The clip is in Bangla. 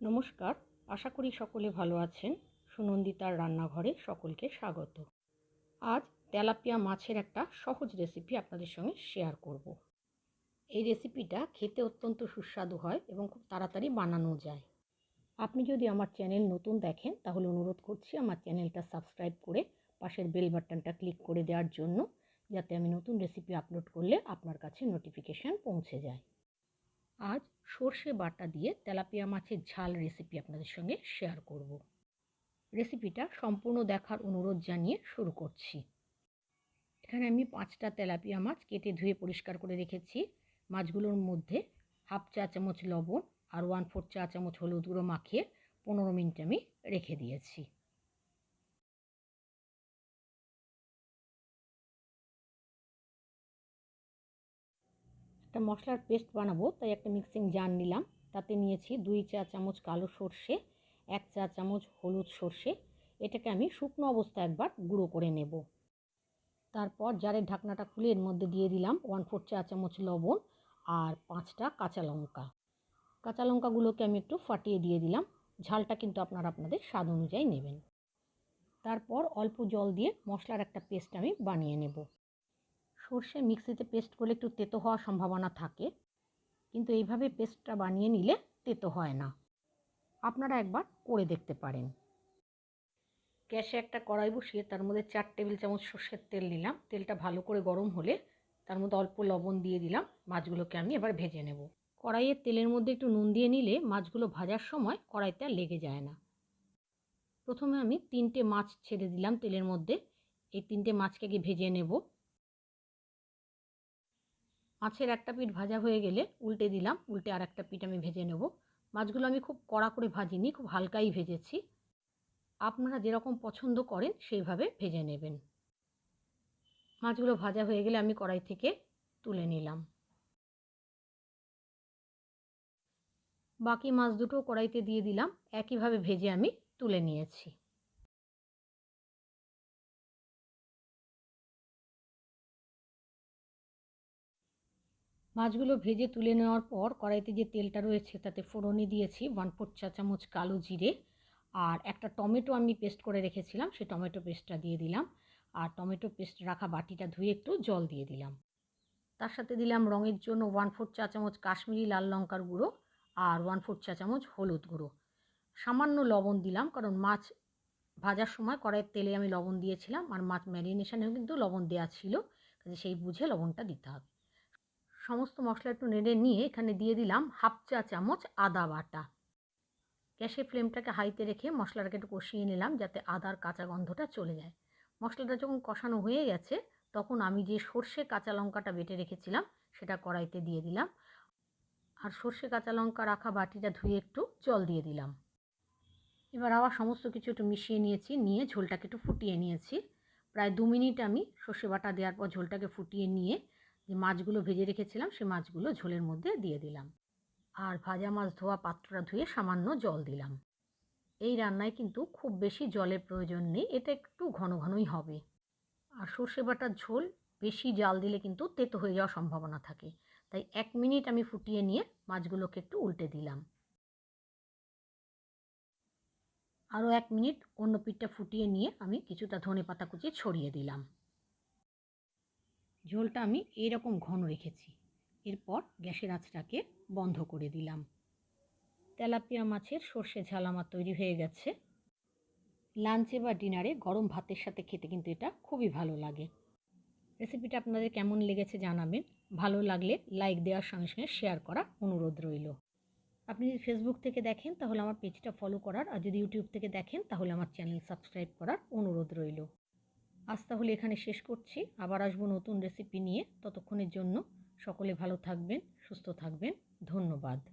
নমস্কার, আশা করি সকলে ভালো আছেন। সুনন্দিতার রান্নাঘরে সকলকে স্বাগত। আজ তেলাপিয়া মাছের একটা সহজ রেসিপি আপনাদের সঙ্গে শেয়ার করব। এই রেসিপিটা খেতে অত্যন্ত সুস্বাদু হয় এবং খুব তাড়াতাড়ি বানানো যায়। আপনি যদি আমার চ্যানেল নতুন দেখেন, তাহলে অনুরোধ করছি আমার চ্যানেলটা সাবস্ক্রাইব করে পাশের বেল বাটনটা ক্লিক করে দেওয়ার জন্য, যাতে আমি নতুন রেসিপি আপলোড করলে আপনার কাছে নোটিফিকেশান পৌঁছে যায়। আজ সর্ষে বাটা দিয়ে তেলাপিয়া মাছের ঝাল রেসিপি আপনাদের সঙ্গে শেয়ার করব। রেসিপিটা সম্পূর্ণ দেখার অনুরোধ জানিয়ে শুরু করছি। এখানে আমি পাঁচটা তেলাপিয়া মাছ কেটে ধুয়ে পরিষ্কার করে রেখেছি। মাছগুলোর মধ্যে হাফ চা চামচ লবণ আর ওয়ান ফোর চা চামচ হলুদ গুঁড়ো মাখিয়ে পনেরো মিনিট আমি রেখে দিয়েছি। একটা মশলার পেস্ট বানাবো, তাই একটা মিক্সিং জার নিলাম। তাতে নিয়েছি দুই চা চামচ কালো সর্ষে, এক চা চামচ হলুদ সর্ষে। এটাকে আমি শুকনো অবস্থায় একবার গুঁড়ো করে নেব। তারপর জারের ঢাকনাটা খুলে এর মধ্যে দিয়ে দিলাম ওয়ান ফোর চা চামচ লবণ আর পাঁচটা কাঁচা লঙ্কা। কাঁচা লঙ্কাগুলোকে আমি একটু ফাটিয়ে দিয়ে দিলাম। ঝালটা কিন্তু আপনারা আপনাদের স্বাদ অনুযায়ী নেবেন। তারপর অল্প জল দিয়ে মশলার একটা পেস্ট আমি বানিয়ে নেব। সর্ষে মিক্সিতে পেস্ট করলে একটু তেতো হওয়ার সম্ভাবনা থাকে। কিন্তু এইভাবে পেস্টটা বানিয়ে নিলে তেতো হয় না। আপনারা একবার করে দেখতে পারেন। গ্যাসে একটা কড়াই বসিয়ে তার মধ্যে চার টেবিল চামচ সর্ষের তেল নিলাম। তেলটা ভালো করে গরম হলে তার মধ্যে অল্প লবণ দিয়ে দিলাম। মাছগুলোকে আমি এবার ভেজে নেব। কড়াইয়ের তেলের মধ্যে একটু নুন দিয়ে নিলে মাছগুলো ভাজার সময় কড়াইতে আর লেগে যায় না। প্রথমে আমি তিনটে মাছ ছেড়ে দিলাম তেলের মধ্যে। এই তিনটে মাছকে আগে ভেজে নেব। মাছের একটা পিঠ ভাজা হয়ে গেলে উল্টে দিলাম, উল্টে আর একটা পিঠ আমি ভেজে নেব। মাছগুলো আমি খুব কড়া করে ভাজিনি, খুব হালকাই ভেজেছি। আপনারা যেরকম পছন্দ করেন সেইভাবে ভেজে নেবেন। মাছগুলো ভাজা হয়ে গেলে আমি কড়াই থেকে তুলে নিলাম। বাকি মাছ দুটো কড়াইতে দিয়ে দিলাম, একইভাবে ভেজে আমি তুলে নিয়েছি। মাছগুলো ভেজে তুলে নেওয়ার পর কড়াইতে যে তেলটা রয়েছে তাতে ফোড়নে দিয়েছি ওয়ান ফোর চা চামচ কালো জিরে আর একটা টমেটো আমি পেস্ট করে রেখেছিলাম, সেই টমেটো পেস্টটা দিয়ে দিলাম। আর টমেটো পেস্ট রাখা বাটিটা ধুয়ে একটু জল দিয়ে দিলাম। তার সাথে দিলাম রঙের জন্য ওয়ান ফোর চা চামচ কাশ্মীরি লাল লঙ্কার গুঁড়ো আর ওয়ান ফোর চা চামচ হলুদ গুঁড়ো। সামান্য লবণ দিলাম, কারণ মাছ ভাজার সময় কড়াইয়ের তেলে আমি লবণ দিয়েছিলাম আর মাছ ম্যারিনেশনেও কিন্তু লবণ দেওয়া ছিল, কাজে সেই বুঝে লবণটা দিতে হবে। সমস্ত মশলা একটু নেড়ে নিয়ে এখানে দিয়ে দিলাম হাফ চা চামচ আদা বাটা। গ্যাসের ফ্লেমটাকে হাইতে রেখে মশলাটাকে একটু কষিয়ে নিলাম যাতে আদার কাঁচা গন্ধটা চলে যায়। মশলাটা যখন কষানো হয়ে গেছে, তখন আমি যে সর্ষে কাঁচা লঙ্কাটা বেটে রেখেছিলাম, সেটা কড়াইতে দিয়ে দিলাম। আর সর্ষে কাঁচা লঙ্কা রাখা বাটিটা ধুয়ে একটু জল দিয়ে দিলাম। এবার আবার সমস্ত কিছু একটু মিশিয়ে নিয়েছি, নিয়ে ঝোলটাকে একটু ফুটিয়ে নিয়েছি। প্রায় দু মিনিট আমি সর্ষে বাটা দেওয়ার পর ঝোলটাকে ফুটিয়ে নিয়ে যে মাছগুলো ভেজে রেখেছিলাম, সে মাছগুলো ঝোলের মধ্যে দিয়ে দিলাম। আর ভাজা মাছ ধোয়া পাত্রটা ধুয়ে সামান্য জল দিলাম। এই রান্নায় কিন্তু খুব বেশি জলের প্রয়োজন নেই, এটা একটু ঘন ঘনই হবে। আর সর্ষে বাটার ঝোল, বেশি জাল দিলে কিন্তু তেতো হয়ে যাওয়ার সম্ভাবনা থাকে। তাই এক মিনিট আমি ফুটিয়ে নিয়ে মাছগুলোকে একটু উল্টে দিলাম। আরও এক মিনিট অন্য পিঠটা ফুটিয়ে নিয়ে আমি কিছুটা ধনে পাতা কুচি ছড়িয়ে দিলাম। ঝোলটা আমি এইরকম ঘন রেখেছি। এরপর গ্যাসের আঁচটাকে বন্ধ করে দিলাম। তেলাপিয়া মাছের সর্ষে ঝাল আমার তৈরি হয়ে গেছে। লাঞ্চে বা ডিনারে গরম ভাতের সাথে খেতে কিন্তু এটা খুবই ভালো লাগে। রেসিপিটা আপনাদের কেমন লেগেছে জানাবেন। ভালো লাগলে লাইক দেওয়ার সঙ্গে সঙ্গে শেয়ার করা অনুরোধ রইল। আপনি যদি ফেসবুক থেকে দেখেন তাহলে আমার পেজটা ফলো করার আর যদি ইউটিউব থেকে দেখেন তাহলে আমার চ্যানেল সাবস্ক্রাইব করার অনুরোধ রইল। আজ তাহলে এখানে শেষ করছি। আবার আসব নতুন রেসিপি নিয়ে। ততক্ষণের জন্য সকলে ভালো থাকবেন, সুস্থ থাকবেন। ধন্যবাদ।